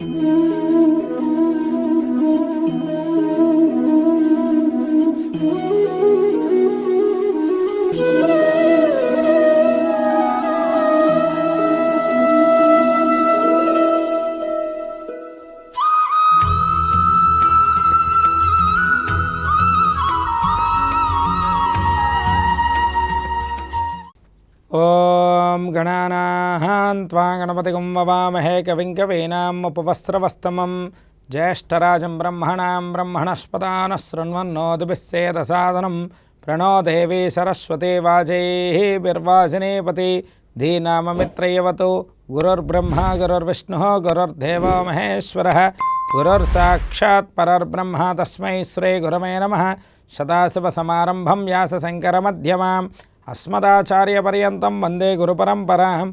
Mm-hmm. गणपतिगं ववामहे कविं कवीनामुपवस्त्रवस्तमं ज्येष्ठराजं ब्रह्मणां ब्रह्मणस्पदानः शृण्वन्नोदिभिस्सेदसादनं प्रणो देवी सरस्वती वाजैर्वाजिनीपति धीनाममित्रयवतु गुरुर्ब्रह्मा, गुरुर्विष्णुः, गुरुर्देवो महेश्वरः गुरुर्साक्षात् परर्ब्रह्म तस्मै श्रीगुरवे नमः। सदाशिवसमारम्भं व्यासशङ्करमध्यमाम्, अस्मदाचार्यपर्यन्तं वंदे गुरुपरम्परां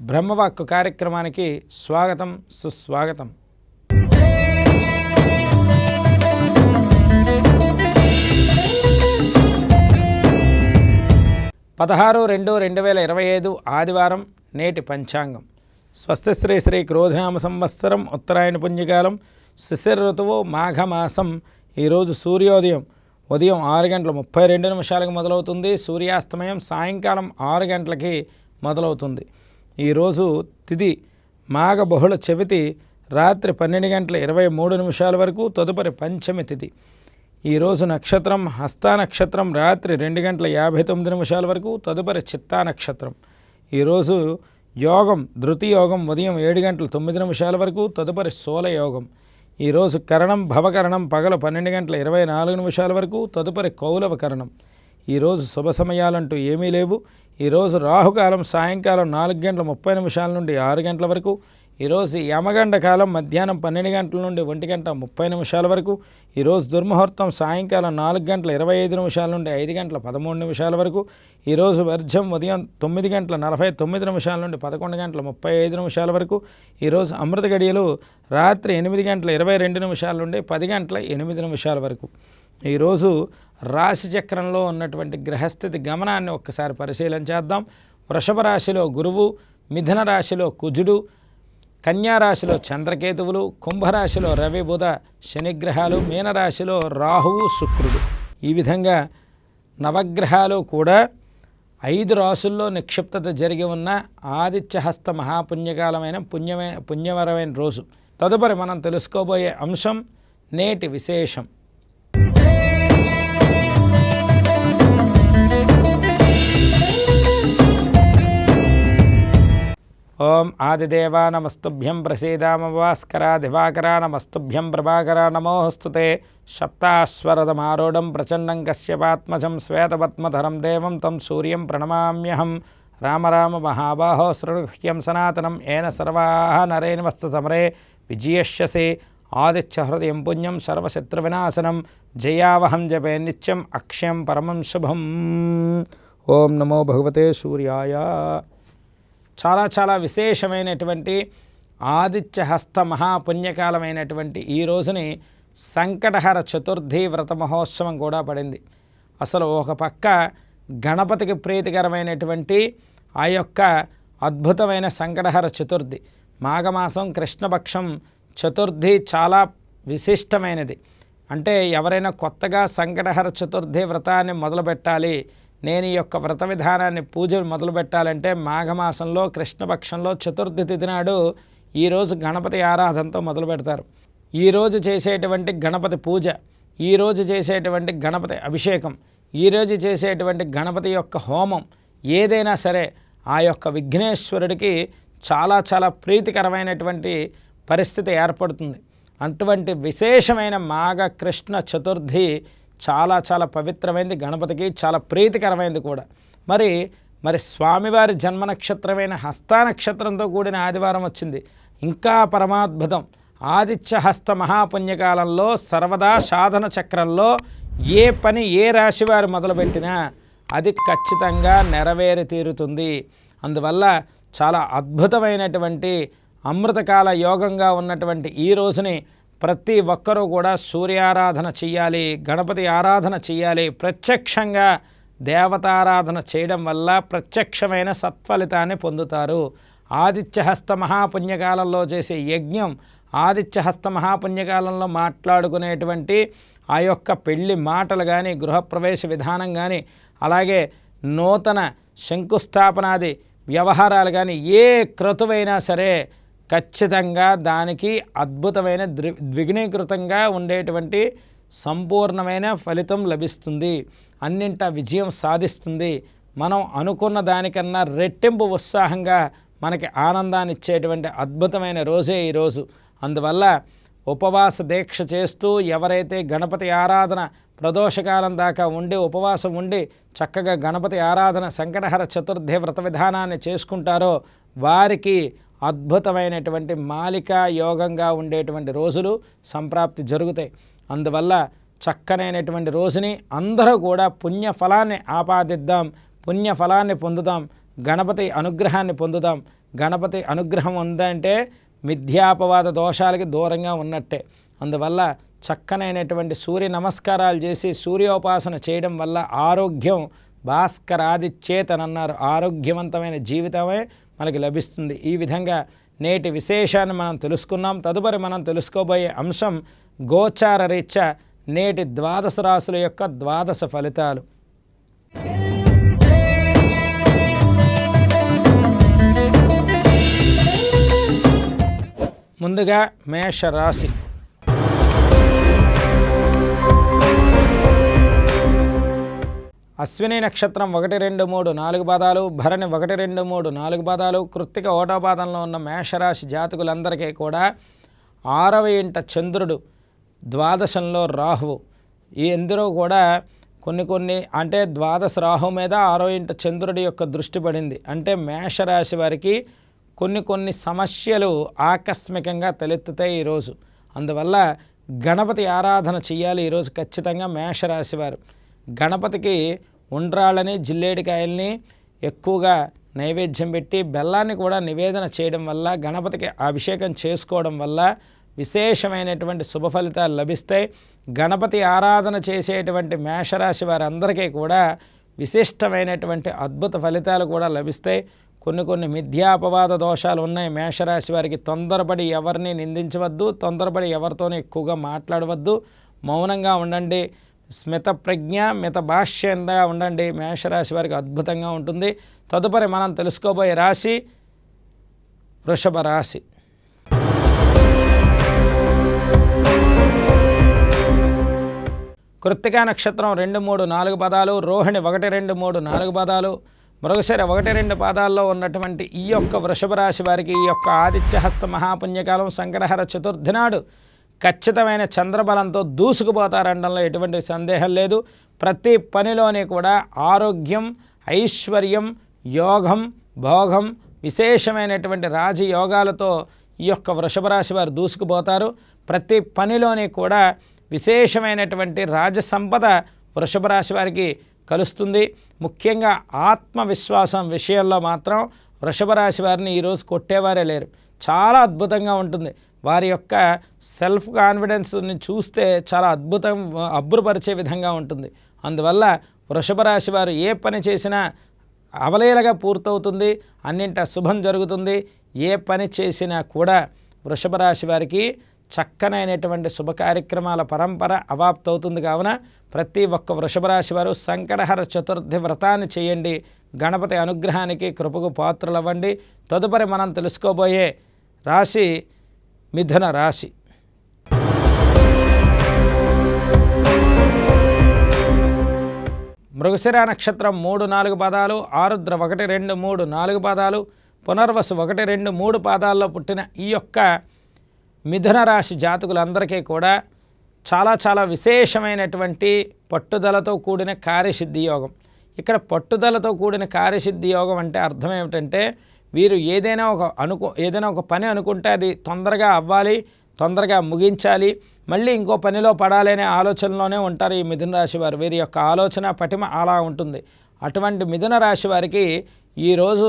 బ్రహ్మవాక్కు కార్యక్రమానికి స్వాగతం సుస్వాగతం. పదహారు రెండు రెండు వేల ఇరవై ఐదు ఆదివారం నేటి పంచాంగం. స్వస్తి శ్రీ శ్రీ క్రోధనామ సంవత్సరం ఉత్తరాయణ పుణ్యకాలం శిశిర ఋతువు మాఘమాసం ఈరోజు సూర్యోదయం. ఉదయం ఆరు గంటల ముప్పై రెండు నిమిషాలకు మొదలవుతుంది. సూర్యాస్తమయం సాయంకాలం ఆరు గంటలకి మొదలవుతుంది. ఈరోజు తిది మాఘ బహుళ చవితి రాత్రి పన్నెండు గంటల ఇరవై మూడు నిమిషాల వరకు తదుపరి పంచమి తిథి ఈరోజు నక్షత్రం హస్తా నక్షత్రం రాత్రి రెండు గంటల యాభై తొమ్మిది నిమిషాల వరకు తదుపరి చిత్తా నక్షత్రం. ఈరోజు యోగం ధృతి యోగం ఉదయం ఏడు గంటల తొమ్మిది నిమిషాల వరకు తదుపరి శూల యోగం. ఈరోజు కరణం భవకరణం పగల పన్నెండు గంటల ఇరవై నాలుగు నిమిషాల వరకు తదుపరి కౌలవ కరణం. ఈరోజు శుభ సమయాలంటూ ఏమీ లేవు. ఈరోజు రాహుకాలం సాయంకాలం నాలుగు గంటల ముప్పై నిమిషాల నుండి ఆరు గంటల వరకు ఈరోజు యమగండ కాలం మధ్యాహ్నం పన్నెండు గంటల నుండి ఒంటి గంట ముప్పై నిమిషాల వరకు ఈరోజు దుర్ముహూర్తం సాయంకాలం నాలుగు గంటల ఇరవై ఐదు నిమిషాల నుండి ఐదు గంటల పదమూడు నిమిషాల వరకు ఈరోజు వర్జం ఉదయం తొమ్మిది గంటల నలభై తొమ్మిది నిమిషాల నుండి పదకొండు గంటల ముప్పై ఐదు నిమిషాల వరకు ఈరోజు అమృత గడియలు రాత్రి ఎనిమిది గంటల ఇరవై రెండు నిమిషాల నుండి పది గంటల ఎనిమిది నిమిషాల వరకు. ఈరోజు రాశిచక్రంలో ఉన్నటువంటి గ్రహస్థితి గమనాన్ని ఒక్కసారి పరిశీలన చేద్దాం. వృషభ రాశిలో గురువు మిథున రాశిలో కుజుడు కన్యారాశిలో చంద్రకేతువులు కుంభరాశిలో రవి బుధ శనిగ్రహాలు మీనరాశిలో రాహువు శుక్రుడు. ఈ విధంగా నవగ్రహాలు కూడా ఐదు రాసుల్లో నిక్షిప్తత జరిగి ఉన్న ఆదిత్యహస్త మహాపుణ్యకాలమైన పుణ్యమే పుణ్యవరమైన రోజు. తదుపరి మనం తెలుసుకోబోయే అంశం నేటి విశేషం. ఓం ఆదిదేవా నమస్తుభ్యం ప్రసీదామభాస్కరా దివాకరా నమస్తుభ్యం ప్రభాకరా నమోస్తుతే సప్తాశ్వరదమారూఢం ప్రచండం కశ్యపాత్మజం శ్వేతపద్మధరం దేవం తం సూర్యం ప్రణమామ్యహం. రామ రామ మహాబాహో శృణుహ్యం సనాతనం ఏన సర్వా నరేణవస్త సమరే విజయష్యసి. ఆదిత్య హృదయం పుణ్యం సర్వశత్రువినాశనం. జయావహం జపే నిత్యం అక్ష్యం పరమం శుభం. ఓం నమో భగవతే సూర్యాయ. చాలా చాలా విశేషమైనటువంటి ఆదిత్య హస్త మహాపుణ్యకాలమైనటువంటి ఈ రోజుని సంకటహర చతుర్థి వ్రత మహోత్సవం కూడా పడింది. అసలు ఒక పక్క గణపతికి ప్రీతికరమైనటువంటి ఆ యొక్క అద్భుతమైన సంకటహర చతుర్థి. మాఘమాసం కృష్ణపక్షం చతుర్థి చాలా విశిష్టమైనది. అంటే ఎవరైనా కొత్తగా సంకటహర చతుర్థి వ్రతాన్ని మొదలుపెట్టాలి నేను ఈ యొక్క వ్రత విధానాన్ని పూజలు మొదలు పెట్టాలంటే మాఘమాసంలో కృష్ణపక్షంలో చతుర్థి తిథి నాడు ఈరోజు గణపతి ఆరాధనతో మొదలు పెడతారు. ఈరోజు చేసేటువంటి గణపతి పూజ ఈరోజు చేసేటువంటి గణపతి అభిషేకం ఈరోజు చేసేటువంటి గణపతి యొక్క హోమం ఏదైనా సరే ఆ యొక్క విఘ్నేశ్వరుడికి చాలా చాలా ప్రీతికరమైనటువంటి పరిస్థితి ఏర్పడుతుంది. అటువంటి విశేషమైన మాఘ కృష్ణ చతుర్థి చాలా చాలా పవిత్రమైనది గణపతికి చాలా ప్రీతికరమైనది కూడా. మరి మరి స్వామివారి జన్మ నక్షత్రమైన హస్త నక్షత్రంతో కూడిన ఆదివారం వచ్చింది. ఇంకా పరమాద్భుతం. ఆదిత్యహస్త మహాపుణ్యకాలంలో సర్వదా సాధన చక్రంలో ఏ పని ఏ రాశి వారు మొదలుపెట్టినా అది ఖచ్చితంగా నెరవేరి తీరుతుంది. అందువల్ల చాలా అద్భుతమైనటువంటి అమృతకాల యోగంగా ఉన్నటువంటి ఈ రోజుని ప్రతి ఒక్కరూ కూడా సూర్యారాధన చెయ్యాలి గణపతి ఆరాధన చెయ్యాలి. ప్రత్యక్షంగా దేవతారాధన చేయడం వల్ల ప్రత్యక్షమైన సత్ఫలితాన్ని పొందుతారు. ఆదిత్యహస్త మహాపుణ్యకాలంలో చేసే యజ్ఞం ఆదిత్యహస్త మహాపుణ్యకాలంలో మాట్లాడుకునేటువంటి ఆ యొక్క పెళ్ళి మాటలు కానీ గృహప్రవేశ విధానం కానీ అలాగే నూతన శంకుస్థాపనాది వ్యవహారాలు కానీ ఏ క్రతువైనా సరే ఖచ్చితంగా దానికి అద్భుతమైన ద్వి ద్విగుణీకృతంగా ఉండేటువంటి సంపూర్ణమైన ఫలితం లభిస్తుంది. అన్నింట విజయం సాధిస్తుంది. మనం అనుకున్న దానికన్నా రెట్టింపు ఉత్సాహంగా మనకి ఆనందాన్ని ఇచ్చేటువంటి అద్భుతమైన రోజే ఈరోజు అందువల్ల ఉపవాస దీక్ష చేస్తూ ఎవరైతే గణపతి ఆరాధన ప్రదోషకాలం దాకా ఉండి ఉపవాసం ఉండి చక్కగా గణపతి ఆరాధన సంకటహర చతుర్థి వ్రత విధానాన్ని చేసుకుంటారో వారికి అద్భుతమైనటువంటి మాలికా యోగంగా ఉండేటువంటి రోజులు సంప్రాప్తి జరుగుతాయి. అందువల్ల చక్కనైనటువంటి రోజుని అందరూ కూడా పుణ్యఫలాన్ని ఆపాదిద్దాం పుణ్యఫలాన్ని పొందుదాం గణపతి అనుగ్రహాన్ని పొందుదాం. గణపతి అనుగ్రహం ఉందంటే మిథ్యాపవాద దోషాలకి దూరంగా ఉన్నట్టే. అందువల్ల చక్కనైనటువంటి సూర్య నమస్కారాలు చేసి సూర్యోపాసన చేయడం వల్ల ఆరోగ్యం భాస్కరాదిచ్చేతనన్నారు. ఆరోగ్యవంతమైన జీవితమే మనకి లభిస్తుంది. ఈ విధంగా నేటి విశేషాన్ని మనం తెలుసుకున్నాం. తదుపరి మనం తెలుసుకోబోయే అంశం గోచార రీత్యా నేటి ద్వాదశ రాశుల యొక్క ద్వాదశ ఫలితాలు. ముందుగా మేషరాశి. అశ్విని నక్షత్రం ఒకటి రెండు మూడు నాలుగు పాదాలు భరణి ఒకటి రెండు మూడు నాలుగు పాదాలు కృత్తిక ఓటో పాదంలో ఉన్న మేషరాశి జాతకులందరికీ కూడా ఆరవ ఇంట చంద్రుడు ద్వాదశంలో రాహువు. ఈ ఎందరో కూడా కొన్ని కొన్ని అంటే ద్వాదశ రాహు మీద ఆరో ఇంట చంద్రుడి యొక్క దృష్టి పడింది. అంటే మేషరాశి వారికి కొన్ని కొన్ని సమస్యలు ఆకస్మికంగా తలెత్తుతాయి ఈరోజు అందువల్ల గణపతి ఆరాధన చేయాలి ఈరోజు ఖచ్చితంగా మేషరాశి వారు. గణపతికి ఉండ్రాళ్ళని జిల్లేడికాయల్ని ఎక్కువగా నైవేద్యం పెట్టి బెల్లాన్ని కూడా నివేదన చేయడం వల్ల గణపతికి అభిషేకం చేసుకోవడం వల్ల విశేషమైనటువంటి శుభ ఫలితాలు లభిస్తాయి. గణపతి ఆరాధన చేసేటువంటి మేషరాశి వారందరికీ కూడా విశిష్టమైనటువంటి అద్భుత ఫలితాలు కూడా లభిస్తాయి. కొన్ని కొన్ని మిథ్యాపవాద దోషాలు ఉన్నాయి. మేషరాశి వారికి తొందరపడి ఎవరిని నిందించవద్దు తొందరపడి ఎవరితోనూ ఎక్కువగా మాట్లాడవద్దు. మౌనంగా ఉండండి. స్మిత ప్రజ్ఞ మిత భాష్యంగా ఉండండి. మేషరాశి వారికి అద్భుతంగా ఉంటుంది. తదుపరి మనం తెలుసుకోబోయే రాశి వృషభ రాశి. కృత్తికా నక్షత్రం రెండు మూడు నాలుగు పదాలు రోహిణి ఒకటి రెండు మూడు నాలుగు పదాలు మృగశిర ఒకటి రెండు పాదాల్లో ఉన్నటువంటి ఈ యొక్క వృషభ రాశి వారికి ఈ యొక్క ఆదిత్యహస్త మహాపుణ్యకాలం సంగ్రహర చతుర్థి నాడు ఖచ్చితమైన చంద్రబలంతో దూసుకుపోతారనడంలో ఎటువంటి సందేహం లేదు. ప్రతి పనిలోని కూడా ఆరోగ్యం ఐశ్వర్యం యోగం భోగం విశేషమైనటువంటి రాజయోగాలతో ఈ యొక్క వృషభ రాశి వారు దూసుకుపోతారు. ప్రతి పనిలోని కూడా విశేషమైనటువంటి రాజసంపద వృషభ రాశి వారికి కలుస్తుంది. ముఖ్యంగా ఆత్మవిశ్వాసం విషయంలో మాత్రం వృషభ రాశి వారిని ఈరోజు కొట్టేవారే లేరు. చాలా అద్భుతంగా ఉంటుంది. వారి యొక్క సెల్ఫ్ కాన్ఫిడెన్స్ని చూస్తే చాలా అద్భుతం అబ్బురపరిచే విధంగా ఉంటుంది. అందువల్ల వృషభ రాశి వారు ఏ పని చేసినా అవలేలగా పూర్తవుతుంది అన్నింట శుభం జరుగుతుంది. ఏ పని చేసినా కూడా వృషభ రాశి వారికి చక్కనైనటువంటి శుభ కార్యక్రమాల పరంపర అవాప్తవుతుంది. కావున ప్రతి ఒక్క వృషభ రాశి వారు సంకటహర చతుర్థి వ్రతాన్ని చేయండి. గణపతి అనుగ్రహానికి కృపకు పాత్రలవ్వండి. తదుపరి మనం తెలుసుకోబోయే రాశి మిథున రాశి. మృగశిర నక్షత్రం మూడు నాలుగు పాదాలు ఆరుద్ర ఒకటి రెండు మూడు నాలుగు పాదాలు పునర్వసు ఒకటి రెండు మూడు పాదాల్లో పుట్టిన ఈ యొక్క మిథున రాశి జాతకులందరికీ కూడా చాలా చాలా విశేషమైనటువంటి పట్టుదలతో కూడిన కార్యసిద్ధి యోగం. ఇక్కడ పట్టుదలతో కూడిన కార్యసిద్ధి యోగం అంటే అర్థం ఏమిటంటే వీరు ఏదైనా ఒక అనుకు ఏదైనా ఒక పని అనుకుంటే అది తొందరగా అవ్వాలి తొందరగా ముగించాలి మళ్ళీ ఇంకో పనిలో పడాలనే ఆలోచనలోనే ఉంటారు ఈ మిథున రాశి వారు. వీరి యొక్క ఆలోచన పటిమ అలా ఉంటుంది. అటువంటి మిథున రాశి వారికి ఈరోజు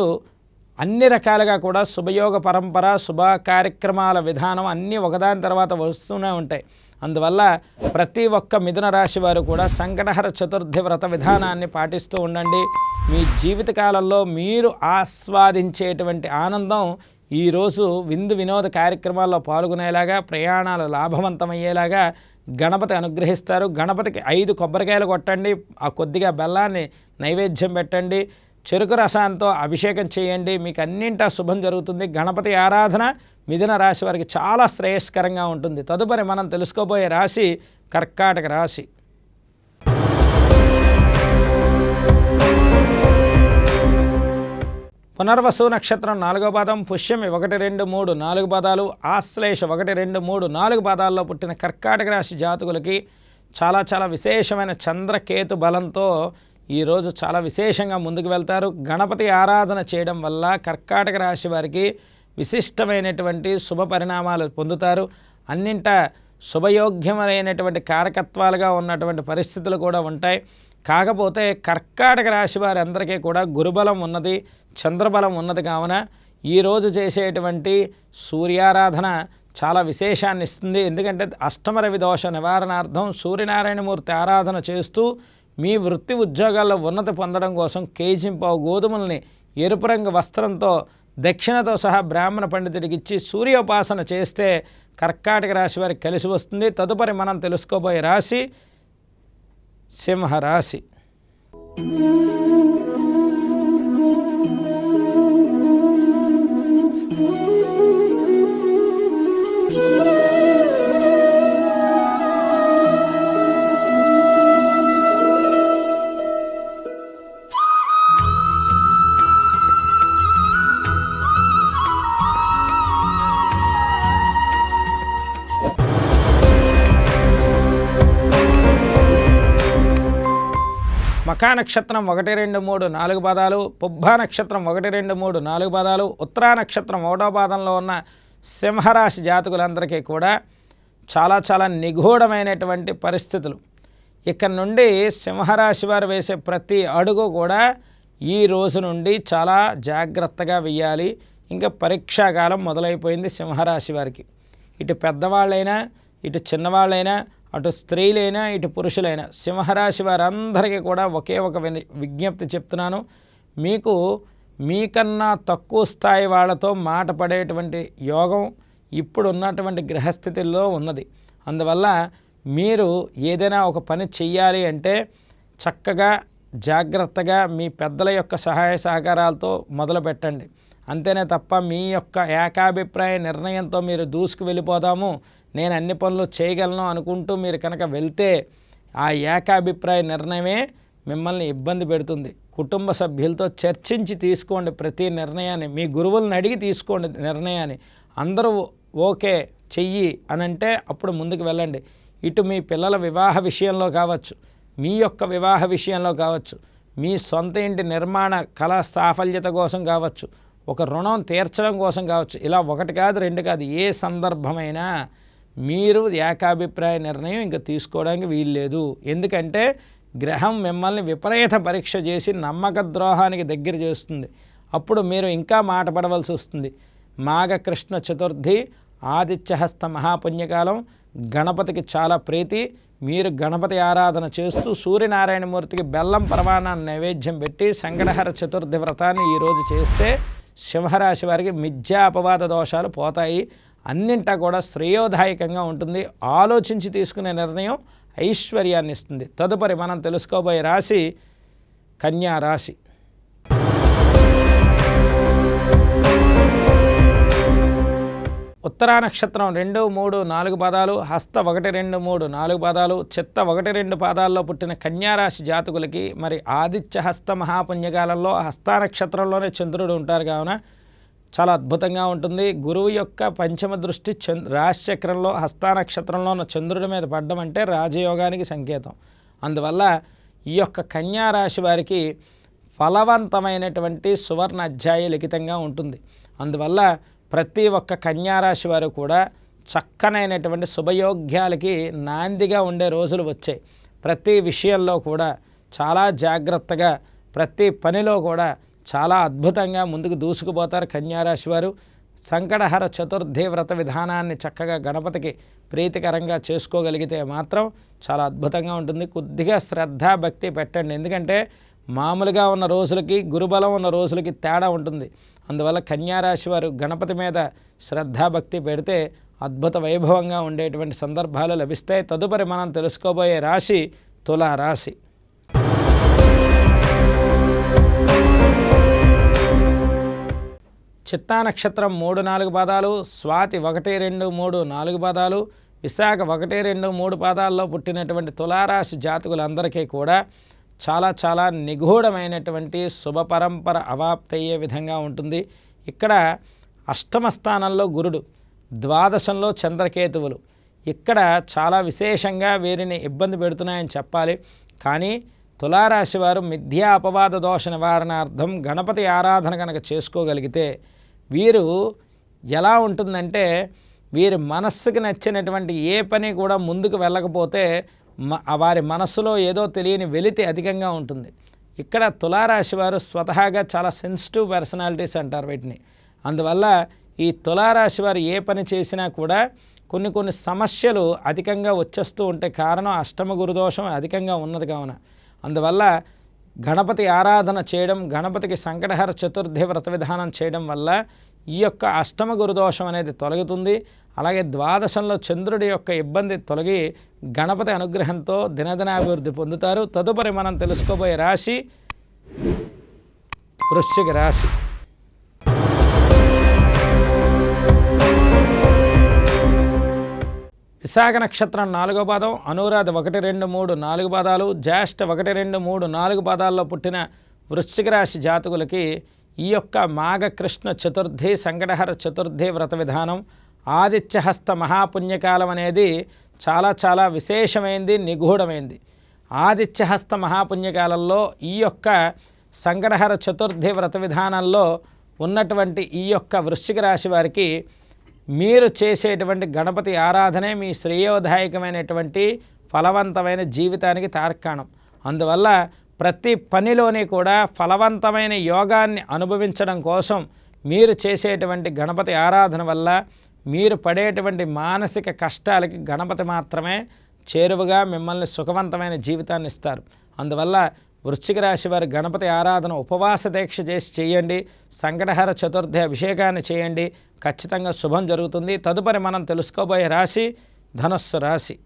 అన్ని రకాలుగా కూడా శుభయోగ పరంపర శుభ కార్యక్రమాల విధానం అన్నీ ఒకదాని తర్వాత వస్తూనే ఉంటాయి. అందువల్ల ప్రతి ఒక్క మిథున రాశి వారు కూడా సంకటహర చతుర్థి వ్రత విధానాన్ని పాటిస్తూ ఉండండి. మీ జీవితకాలంలో మీరు ఆస్వాదించేటువంటి ఆనందం ఈరోజు విందు వినోద కార్యక్రమాల్లో పాల్గొనేలాగా ప్రయాణాలు లాభవంతమయ్యేలాగా గణపతి అనుగ్రహిస్తారు. గణపతికి ఐదు కొబ్బరికాయలు కొట్టండి. ఆ కొద్దిగా బెల్లాన్ని నైవేద్యం పెట్టండి. చెరుకు రసాంతో అభిషేకం చేయండి. మీకు అన్నింటా శుభం జరుగుతుంది. గణపతి ఆరాధన మిథున రాశి వారికి చాలా శ్రేయస్కరంగా ఉంటుంది. తదుపరి మనం తెలుసుకోబోయే రాశి కర్కాటక రాశి. పునర్వసు నక్షత్రం నాలుగో పాదం పుష్యమి ఒకటి రెండు మూడు నాలుగు పాదాలు ఆశ్లేష ఒకటి రెండు మూడు నాలుగు పాదాల్లో పుట్టిన కర్కాటక రాశి జాతకులకి చాలా చాలా విశేషమైన చంద్రకేతు బలంతో ఈరోజు చాలా విశేషంగా ముందుకు వెళ్తారు. గణపతి ఆరాధన చేయడం వల్ల కర్కాటక రాశి వారికి విశిష్టమైనటువంటి శుభ పరిణామాలు పొందుతారు. అన్నింట శుభయోగ్యమైనటువంటి కారకత్వాలుగా ఉన్నటువంటి పరిస్థితులు కూడా ఉంటాయి. కాకపోతే కర్కాటక రాశి వారి అందరికీ కూడా గురుబలం ఉన్నది చంద్రబలం ఉన్నది కావున ఈరోజు చేసేటువంటి సూర్యారాధన చాలా విశేషాన్ని ఇస్తుంది. ఎందుకంటే అష్టమరవి దోష నివారణార్థం సూర్యనారాయణమూర్తి ఆరాధన చేస్తూ మీ వృత్తి ఉద్యోగాల్లో ఉన్నతి పొందడం కోసం కేజింపావు గోధుమల్ని ఎరుపు రంగు వస్త్రంతో దక్షిణతో సహా బ్రాహ్మణ పండితుడికి ఇచ్చి సూర్యోపాసన చేస్తే కర్కాటక రాశి వారికి కలిసి వస్తుంది. తదుపరి మనం తెలుసుకోబోయే రాశి సింహరాశి. మకా నక్షత్రం ఒకటి రెండు మూడు నాలుగు పాదాలు పుబ్బా నక్షత్రం ఒకటి రెండు మూడు నాలుగు పాదాలు ఉత్తరా నక్షత్రం ఒకటో పాదంలో ఉన్న సింహరాశి జాతకులందరికీ కూడా చాలా చాలా నిగూఢమైనటువంటి పరిస్థితులు. ఇక్కడ నుండి సింహరాశి వారు వేసే ప్రతి అడుగు కూడా ఈ రోజు నుండి చాలా జాగ్రత్తగా వెయ్యాలి. ఇంకా పరీక్షాకాలం మొదలైపోయింది సింహరాశి వారికి. ఇటు పెద్దవాళ్ళైనా ఇటు చిన్నవాళ్ళైనా అటు స్త్రీలైనా ఇటు పురుషులైనా సింహరాశి వారందరికీ కూడా ఒకే ఒక విజ్ఞప్తి చెప్తున్నాను. మీకు మీకన్నా తక్కువ స్థాయి వాళ్ళతో మాట పడేటువంటి యోగం ఇప్పుడు ఉన్నటువంటి గ్రహస్థితిలో ఉన్నది. అందువల్ల మీరు ఏదైనా ఒక పని చెయ్యాలి అంటే చక్కగా జాగ్రత్తగా మీ పెద్దల యొక్క సహాయ సహకారాలతో మొదలు పెట్టండి. అంతేనే తప్ప మీ యొక్క ఏకాభిప్రాయ నిర్ణయంతో మీరు దూసుకు వెళ్ళిపోదాము. నేను అన్ని పనులు చేయగలను అనుకుంటూ మీరు కనుక వెళ్తే ఆ ఏకాభిప్రాయ నిర్ణయమే మిమ్మల్ని ఇబ్బంది పెడుతుంది. కుటుంబ సభ్యులతో చర్చించి తీసుకోండి ప్రతి నిర్ణయాన్ని. మీ గురువులను అడిగి తీసుకోండి నిర్ణయాన్ని. అందరూ ఓకే చెయ్యి అని అంటే అప్పుడు ముందుకు వెళ్ళండి. ఇటు మీ పిల్లల వివాహ విషయంలో కావచ్చు మీ యొక్క వివాహ విషయంలో కావచ్చు మీ సొంత ఇంటి నిర్మాణ కళా సాఫల్యత కోసం కావచ్చు ఒక రుణం తీర్చడం కోసం కావచ్చు. ఇలా ఒకటి కాదు రెండు కాదు ఏ సందర్భమైనా మీరు ఏకాభిప్రాయ నిర్ణయం ఇంకా తీసుకోవడానికి వీల్లేదు ఎందుకంటే గ్రహం మిమ్మల్ని విపరీత పరీక్ష చేసి నమ్మక ద్రోహానికి దగ్గర చేస్తుంది. అప్పుడు మీరు ఇంకా మాట పడవలసి వస్తుంది. మాఘకృష్ణ చతుర్థి ఆదిత్యహస్త మహాపుణ్యకాలం గణపతికి చాలా ప్రీతి. మీరు గణపతి ఆరాధన చేస్తూ సూర్యనారాయణమూర్తికి బెల్లం పరమాణాన్ని నైవేద్యం పెట్టి సంగడహర చతుర్థి వ్రతాన్ని ఈరోజు చేస్తే సింహరాశి వారికి మిథ్యా అపవాద దోషాలు పోతాయి. అన్నింటా కూడా శ్రేయోదాయకంగా ఉంటుంది. ఆలోచించి తీసుకునే నిర్ణయం ఐశ్వర్యాన్ని ఇస్తుంది. తదుపరి మనం తెలుసుకోబోయే రాశి కన్యా రాశి. ఉత్తరా నక్షత్రం రెండు మూడు నాలుగు పాదాలు హస్త ఒకటి రెండు మూడు నాలుగు పాదాలు చిత్త ఒకటి రెండు పాదాల్లో పుట్టిన కన్యారాశి జాతకులకి మరి ఆదిత్య హస్త మహాపుణ్యకాలంలో హస్త నక్షత్రంలోనే చంద్రుడు ఉంటారు కావున చాలా అద్భుతంగా ఉంటుంది. గురువు యొక్క పంచమ దృష్టి చంద్ రాశిచక్రంలో హస్తానక్షత్రంలో ఉన్న చంద్రుడి మీద పడ్డం అంటే రాజయోగానికి సంకేతం. అందువల్ల ఈ యొక్క కన్యా రాశి వారికి ఫలవంతమైనటువంటి సువర్ణ అధ్యాయ లిఖితంగా ఉంటుంది. అందువల్ల ప్రతి ఒక్క కన్యారాశి వారు కూడా చక్కనైనటువంటి శుభయోగ్యాలకి నాందిగా ఉండే రోజులు వచ్చాయి. ప్రతి విషయంలో కూడా చాలా జాగ్రత్తగా ప్రతి పనిలో కూడా చాలా అద్భుతంగా ముందుకు దూసుకుపోతారు కన్యారాశి వారు. సంకటహర చతుర్థి వ్రత విధానాన్ని చక్కగా గణపతికి ప్రీతికరంగా చేసుకోగలిగితే మాత్రం చాలా అద్భుతంగా ఉంటుంది. కొద్దిగా శ్రద్ధ భక్తి పెట్టండి. ఎందుకంటే మామూలుగా ఉన్న రోజులకి గురుబలం ఉన్న రోజులకి తేడా ఉంటుంది. అందువల్ల కన్యారాశి వారు గణపతి మీద శ్రద్ధాభక్తి పెడితే అద్భుత వైభవంగా ఉండేటువంటి సందర్భాలు లభిస్తాయి. తదుపరి మనం తెలుసుకోబోయే రాశి తులా చిత్తా నక్షత్రం మూడు నాలుగు పాదాలు స్వాతి ఒకటి రెండు మూడు నాలుగు పాదాలు విశాఖ ఒకటి రెండు మూడు పాదాల్లో పుట్టినటువంటి తులారాశి జాతకులందరికీ కూడా చాలా చాలా నిగూఢమైనటువంటి శుభ పరంపర అవాప్తయ్యే విధంగా ఉంటుంది. ఇక్కడ అష్టమ స్థానంలో గురుడు ద్వాదశంలో చంద్రకేతువులు. ఇక్కడ చాలా విశేషంగా వీరిని ఇబ్బంది పెడుతున్నాయని చెప్పాలి. కానీ తులారాశి వారు మిథ్యా అపవాద దోష నివారణార్థం గణపతి ఆరాధన కనుక చేసుకోగలిగితే వీరు ఎలా ఉంటుందంటే వీరి మనస్సుకి నచ్చినటువంటి ఏ పని కూడా ముందుకు వెళ్ళకపోతే మ- వారి మనస్సులో ఏదో తెలియని వెలితి అధికంగా ఉంటుంది. ఇక్కడ తులారాశి వారు స్వతహాగా చాలా సెన్సిటివ్ పర్సనాలిటీస్ అంటారు వీటిని. అందువల్ల ఈ తులారాశి వారు ఏ పని చేసినా కూడా కొన్ని కొన్ని సమస్యలు అధికంగా వచ్చేస్తూ ఉంటే కారణం అష్టమ గురుదోషం అధికంగా ఉన్నది కావున. అందువల్ల గణపతి ఆరాధన చేయడం గణపతికి సంకటహర చతుర్థి వ్రత విధానం చేయడం వల్ల ఈ యొక్క అష్టమ గురుదోషం అనేది తొలగుతుంది. అలాగే ద్వాదశంలో చంద్రుడి యొక్క ఇబ్బంది తొలగి గణపతి అనుగ్రహంతో దినదినాభివృద్ధి పొందుతారు. తదుపరి మనం తెలుసుకోబోయే రాశి వృశ్చిక రాశి. విశాఖ నక్షత్రం నాలుగో పాదం అనురాధ ఒకటి రెండు మూడు నాలుగు పాదాలు జ్యేష్ఠ ఒకటి రెండు మూడు నాలుగు పాదాల్లో పుట్టిన వృశ్చిక రాశి జాతకులకి ఈ యొక్క మాఘకృష్ణ చతుర్థి సంకటహర చతుర్థి వ్రత విధానం ఆదిత్యహస్త మహాపుణ్యకాలం అనేది చాలా చాలా విశేషమైంది నిగూఢమైంది. ఆదిత్యహస్త మహాపుణ్యకాలంలో ఈ యొక్క సంకటహర చతుర్థి వ్రత విధానంలో ఉన్నటువంటి ఈ యొక్క వృశ్చిక రాశి వారికి మీరు చేసేటువంటి గణపతి ఆరాధనే మీ శ్రేయోదాయకమైనటువంటి ఫలవంతమైన జీవితానికి తార్కాణం. అందువల్ల ప్రతి పనిలోని కూడా ఫలవంతమైన యోగాన్ని అనుభవించడం కోసం మీరు చేసేటువంటి గణపతి ఆరాధన వల్ల మీరు పడేటువంటి మానసిక కష్టాలకి గణపతి మాత్రమే చేరువగా మిమ్మల్ని సుఖవంతమైన జీవితాన్ని ఇస్తారు. అందువల్ల వృశ్చిక రాశి వారి గణపతి ఆరాధన ఉపవాస దీక్ష చేసి చేయండి సంకటహర చతుర్థి అభిషేకాన్ని చేయండి ఖచ్చితంగా శుభం జరుగుతుంది. తదుపరి మనం తెలుసుకోబోయే రాశి ధనస్సు రాశి.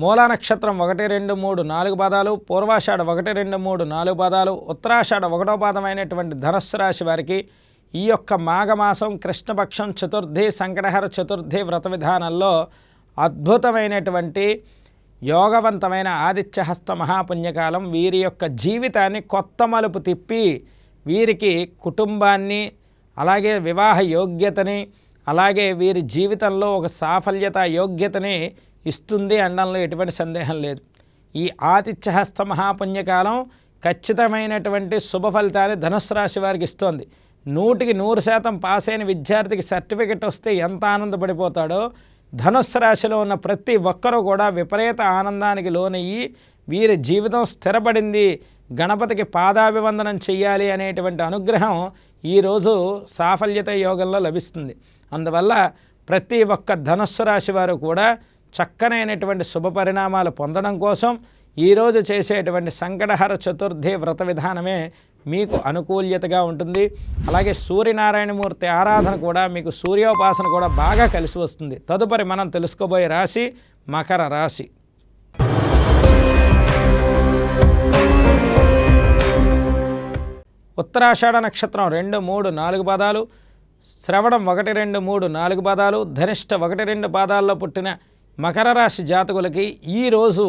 మూలా నక్షత్రం ఒకటి రెండు మూడు నాలుగు పాదాలు పూర్వాషాఢ ఒకటి రెండు మూడు నాలుగు పాదాలు ఉత్తరాషాఢ ఒకటో పాదమైనటువంటి ధనస్సు రాశి వారికి ఈ యొక్క మాఘమాసం కృష్ణపక్షం చతుర్థి సంకటహర చతుర్థి వ్రత విధానంలో అద్భుతమైనటువంటి యోగవంతమైన ఆదిత్యహస్త మహాపుణ్యకాలం వీరి యొక్క జీవితాన్ని కొత్త మలుపు తిప్పి వీరికి కుటుంబాన్ని అలాగే వివాహ యోగ్యతని అలాగే వీరి జీవితంలో ఒక సాఫల్యత యోగ్యతని ఇస్తుంది అనడంలో ఎటువంటి సందేహం లేదు. ఈ ఆతిథ్యహస్త మహాపుణ్యకాలం ఖచ్చితమైనటువంటి శుభ ఫలితాన్ని ధనుసు రాశి వారికి ఇస్తోంది. నూటికి నూరు శాతం పాస్ అయిన విద్యార్థికి సర్టిఫికెట్ వస్తే ఎంత ఆనందపడిపోతాడో ధనుస్సు రాశిలో ఉన్న ప్రతి ఒక్కరూ కూడా విపరీత ఆనందానికి లోనయ్యి వీరి జీవితం స్థిరపడింది. గణపతికి పాదాభివందనం చెయ్యాలి అనేటువంటి అనుగ్రహం ఈరోజు సాఫల్యత యోగంలో లభిస్తుంది. అందువల్ల ప్రతి ఒక్క ధనుస్సు రాశి వారు కూడా చక్కనైనటువంటి శుభ పరిణామాలు పొందడం కోసం ఈరోజు చేసేటువంటి సంకటహర చతుర్థి వ్రత విధానమే మీకు అనుకూల్యతగా ఉంటుంది. అలాగే సూర్యనారాయణమూర్తి ఆరాధన కూడా మీకు సూర్యోపాసన కూడా బాగా కలిసి వస్తుంది. తదుపరి మనం తెలుసుకోబోయే రాశి మకర రాశి. ఉత్తరాషాఢ నక్షత్రం రెండు మూడు నాలుగు పాదాలు. శ్రవణం ఒకటి రెండు మూడు నాలుగు పాదాలు. ధనిష్ట ఒకటి రెండు పాదాల్లో పుట్టిన మకర రాశి జాతకులకి ఈరోజు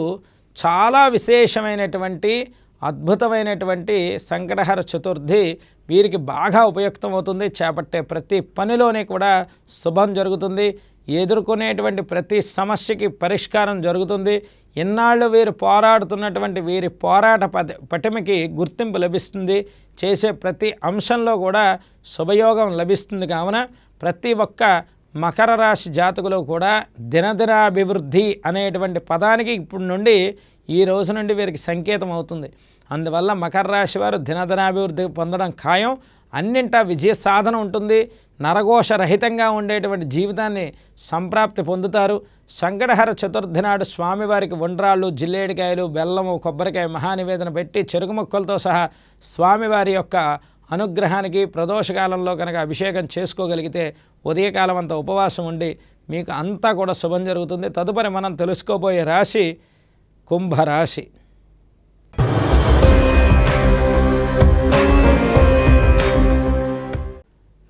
చాలా విశేషమైనటువంటి అద్భుతమైనటువంటి సంకటహర చతుర్థి వీరికి బాగా ఉపయుక్తమవుతుంది. చేపట్టే ప్రతి పనిలోనే కూడా శుభం జరుగుతుంది. ఎదుర్కొనేటువంటి ప్రతి సమస్యకి పరిష్కారం జరుగుతుంది. ఇన్నాళ్ళు వీరు పోరాడుతున్నటువంటి వీరి పోరాట పద పటిమకి గుర్తింపు లభిస్తుంది. చేసే ప్రతి అంశంలో కూడా శుభయోగం లభిస్తుంది. కావున ప్రతి ఒక్క మకర రాశి జాతకులు కూడా దినదినాభివృద్ధి అనేటువంటి పదానికి ఇప్పటి నుండి ఈ రోజు నుండి వీరికి సంకేతం అవుతుంది. అందువల్ల మకర రాశి వారు దినదినాభివృద్ధి పొందడం ఖాయం. అన్నింటా విజయ సాధన ఉంటుంది. నరఘోష రహితంగా ఉండేటువంటి జీవితాన్ని సంప్రాప్తి పొందుతారు. సంకటహర చతుర్థి నాడు స్వామివారికి వండ్రాళ్ళు జిల్లేడికాయలు బెల్లము కొబ్బరికాయ మహానివేదన పెట్టి చెరుకు మొక్కలతో సహా స్వామివారి యొక్క అనుగ్రహానికి ప్రదోషకాలంలో కనుక అభిషేకం చేసుకోగలిగితే ఉదయకాలం అంతా ఉపవాసం ఉండి మీకు అంతా కూడా శుభం జరుగుతుంది. తదుపరి మనం తెలుసుకోబోయే రాశి కుంభరాశి.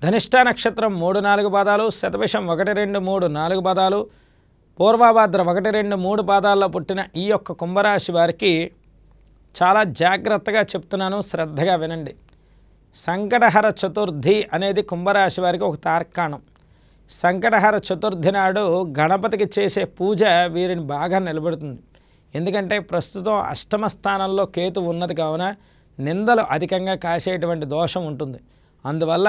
ధనిష్ట నక్షత్రం మూడు నాలుగు పాదాలు శతవిషం ఒకటి రెండు మూడు నాలుగు పాదాలు పూర్వభాద్ర ఒకటి రెండు మూడు పాదాల్లో పుట్టిన ఈ యొక్క కుంభరాశి వారికి చాలా జాగ్రత్తగా చెప్తున్నాను శ్రద్ధగా వినండి. సంకటహర చతుర్థి అనేది కుంభరాశి వారికి ఒక తార్కాణం. సంకటహర చతుర్థి నాడు గణపతికి చేసే పూజ వీరిని బాగా నిలబెడుతుంది. ఎందుకంటే ప్రస్తుతం అష్టమ స్థానంలో కేతు ఉన్నది కావున నిందలు అధికంగా కాసేటువంటి దోషం ఉంటుంది. అందువల్ల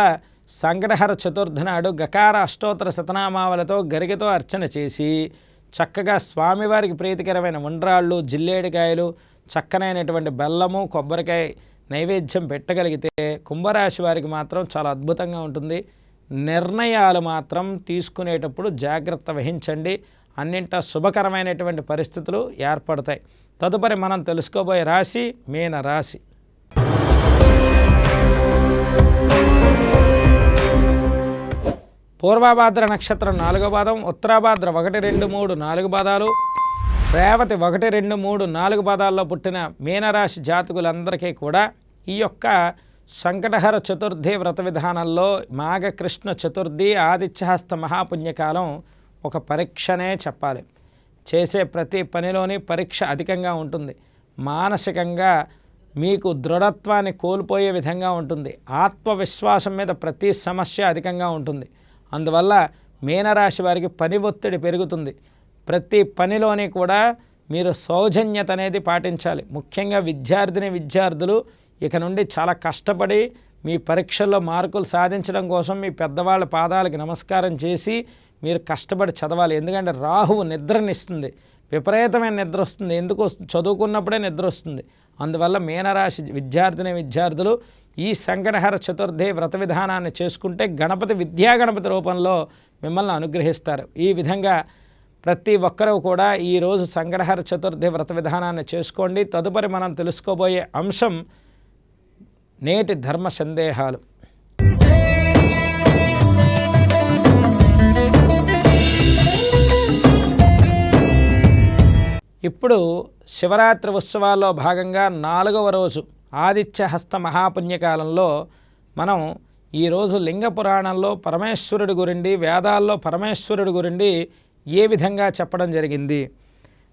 సంకటహర చతుర్థి నాడు గకార అష్టోత్తర శతనామావలతో గరిగతో అర్చన చేసి చక్కగా స్వామివారికి ప్రీతికరమైన ఉండ్రాళ్ళు జిల్లేడికాయలు చక్కనైనటువంటి బెల్లము కొబ్బరికాయ నైవేద్యం పెట్టగలిగితే కుంభరాశి వారికి మాత్రం చాలా అద్భుతంగా ఉంటుంది. నిర్ణయాలు మాత్రం తీసుకునేటప్పుడు జాగ్రత్త వహించండి. అన్నింటా శుభకరమైనటువంటి పరిస్థితులు ఏర్పడతాయి. తదుపరి మనం తెలుసుకోబోయే రాశి మీన రాశి. పూర్వభాద్ర నక్షత్రం నాలుగో పాదం ఉత్తరాభాద్ర ఒకటి రెండు మూడు నాలుగు పాదాలు రేవతి ఒకటి రెండు మూడు నాలుగు పాదాల్లో పుట్టిన మీనరాశి జాతకులందరికీ కూడా ఈ యొక్క సంకటహర చతుర్థి వ్రత విధానంలో మాఘకృష్ణ చతుర్థి ఆదిత్యహస్త మహాపుణ్యకాలం ఒక పరీక్షనే చెప్పాలి. చేసే ప్రతి పనిలోని పరీక్ష అధికంగా ఉంటుంది. మానసికంగా మీకు దృఢత్వాన్ని కోల్పోయే విధంగా ఉంటుంది. ఆత్మవిశ్వాసం మీద ప్రతి సమస్య అధికంగా ఉంటుంది. అందువల్ల మీనరాశి వారికి పని ఒత్తిడి పెరుగుతుంది. ప్రతి పనిలోని కూడా మీరు సౌజన్యత అనేది పాటించాలి. ముఖ్యంగా విద్యార్థిని విద్యార్థులు ఇక నుండి చాలా కష్టపడి మీ పరీక్షల్లో మార్కులు సాధించడం కోసం మీ పెద్దవాళ్ళ పాదాలకి నమస్కారం చేసి మీరు కష్టపడి చదవాలి. ఎందుకంటే రాహువు నిద్రనిస్తుంది. విపరీతమైన నిద్ర వస్తుంది. ఎందుకు వస్తుంది? చదువుకున్నప్పుడే నిద్ర వస్తుంది. అందువల్ల మీనరాశి విద్యార్థిని విద్యార్థులు ఈ సంకటహర చతుర్థి వ్రత విధానాన్ని చేసుకుంటే గణపతి విద్యా గణపతి రూపంలో మిమ్మల్ని అనుగ్రహిస్తారు. ఈ విధంగా ప్రతి ఒక్కరూ కూడా ఈరోజు సంకటహర చతుర్థి వ్రత విధానాన్ని చేసుకోండి. తదుపరి మనం తెలుసుకోబోయే అంశం నేటి ధర్మ సందేహాలు. ఇప్పుడు శివరాత్రి ఉత్సవాల్లో భాగంగా నాలుగవ రోజు ఆదిత్యహస్త మహాపుణ్యకాలంలో మనం ఈరోజు లింగ పురాణంలో పరమేశ్వరుడి గురించి వేదాల్లో పరమేశ్వరుడి గురించి ఏ విధంగా చెప్పడం జరిగింది?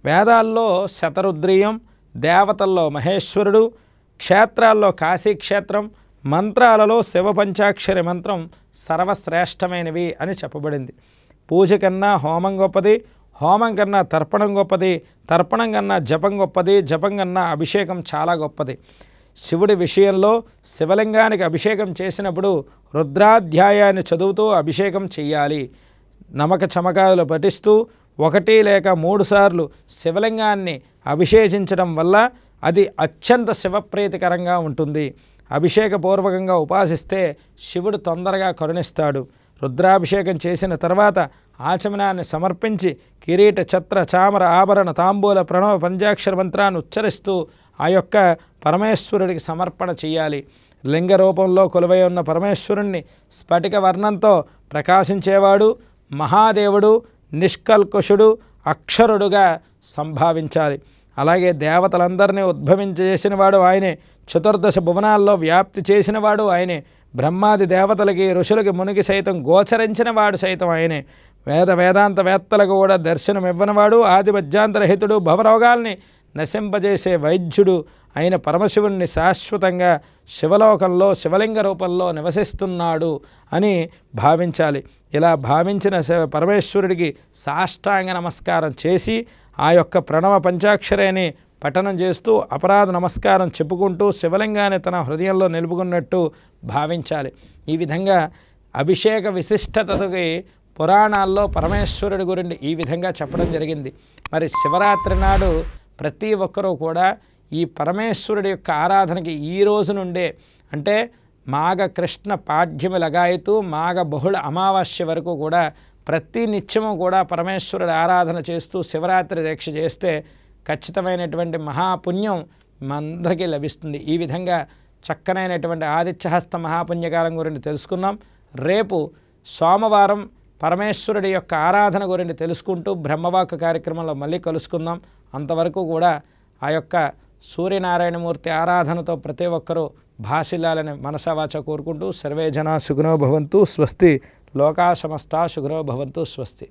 వేదాల్లో శతరుద్రీయం దేవతల్లో మహేశ్వరుడు క్షేత్రాల్లో కాశీక్షేత్రం మంత్రాలలో శివపంచాక్షరి మంత్రం సర్వశ్రేష్టమైనవి అని చెప్పబడింది. పూజ కన్నా హోమం గొప్పది హోమం కన్నా తర్పణం గొప్పది తర్పణం కన్నా జపం గొప్పది జపం కన్నా అభిషేకం చాలా గొప్పది. శివుడి విషయంలో శివలింగానికి అభిషేకం చేసినప్పుడు రుద్రాధ్యాయాన్ని చదువుతూ అభిషేకం చెయ్యాలి. నమక చమకాలు పఠిస్తూ ఒకటి లేక మూడు సార్లు శివలింగాన్ని అభిషేకించడం వల్ల అది అత్యంత శివప్రీతికరంగా ఉంటుంది. అభిషేకపూర్వకంగా ఉపాసిస్తే శివుడు తొందరగా కరుణిస్తాడు. రుద్రాభిషేకం చేసిన తర్వాత ఆచమనాన్ని సమర్పించి కిరీట ఛత్ర చామర ఆభరణ తాంబూల ప్రణవ పంచాక్షర మంత్రాన్ని ఉచ్చరిస్తూ ఆ యొక్క పరమేశ్వరుడికి సమర్పణ చేయాలి. లింగ రూపంలో కొలువై ఉన్న పరమేశ్వరుణ్ణి స్ఫటిక వర్ణంతో ప్రకాశించేవాడు మహాదేవుడు నిష్కల్కుషుడు అక్షరుడుగా సంభావించాలి. అలాగే దేవతలందరినీ ఉద్భవించేసినవాడు ఆయనే చతుర్దశ భువనాల్లో వ్యాప్తి చేసినవాడు ఆయనే బ్రహ్మాది దేవతలకి ఋషులకి మునిగి సైతం గోచరించిన వాడు సైతం ఆయనే. వేద వేదాంత వేత్తలకు కూడా దర్శనం ఇవ్వనివాడు ఆదిమధ్యాంతరహితుడు భవరోగాల్ని నశింపజేసే వైద్యుడు అయిన పరమశివుణ్ణి శాశ్వతంగా శివలోకంలో శివలింగ రూపంలో నివసిస్తున్నాడు అని భావించాలి. ఇలా భావించిన శివ పరమేశ్వరుడికి సాష్టాంగ నమస్కారం చేసి ఆ యొక్క ప్రణవ పంచాక్షరేని పఠనం చేస్తూ అపరాధ నమస్కారం చెప్పుకుంటూ శివలింగాన్ని తన హృదయంలో నిలుపుకున్నట్టు భావించాలి. ఈ విధంగా అభిషేక విశిష్టతకి పురాణాల్లో పరమేశ్వరుడి గురించి ఈ విధంగా చెప్పడం జరిగింది. మరి శివరాత్రి నాడు ప్రతి ఒక్కరూ కూడా ఈ పరమేశ్వరుడి యొక్క ఆరాధనకి ఈ రోజు నుండే అంటే మాఘ కృష్ణ పాఠ్యము లగాయతూ మాఘ బహుళ అమావాస్య వరకు కూడా ప్రతి నిత్యము కూడా పరమేశ్వరుడి ఆరాధన చేస్తూ శివరాత్రి దీక్ష చేస్తే ఖచ్చితమైనటువంటి మహాపుణ్యం మనందరికీ లభిస్తుంది. ఈ విధంగా చక్కనైనటువంటి ఆదిత్యహస్త మహాపుణ్యకాలం గురించి తెలుసుకున్నాం. రేపు సోమవారం పరమేశ్వరుడి యొక్క ఆరాధన గురించి తెలుసుకుంటూ బ్రహ్మవాక్ కార్యక్రమంలో మళ్ళీ కలుసుకుందాం. అంతవరకు కూడా ఆ యొక్క సూర్యనారాయణమూర్తి ఆరాధనతో ప్రతి ఒక్కరూ భాషిల్లాలని మనసావాచ కోరుకుంటూ సర్వే జనా సుగుణో భవంతు స్వస్తి. లోకా సమస్త సుగుణో భవంతు స్వస్తి.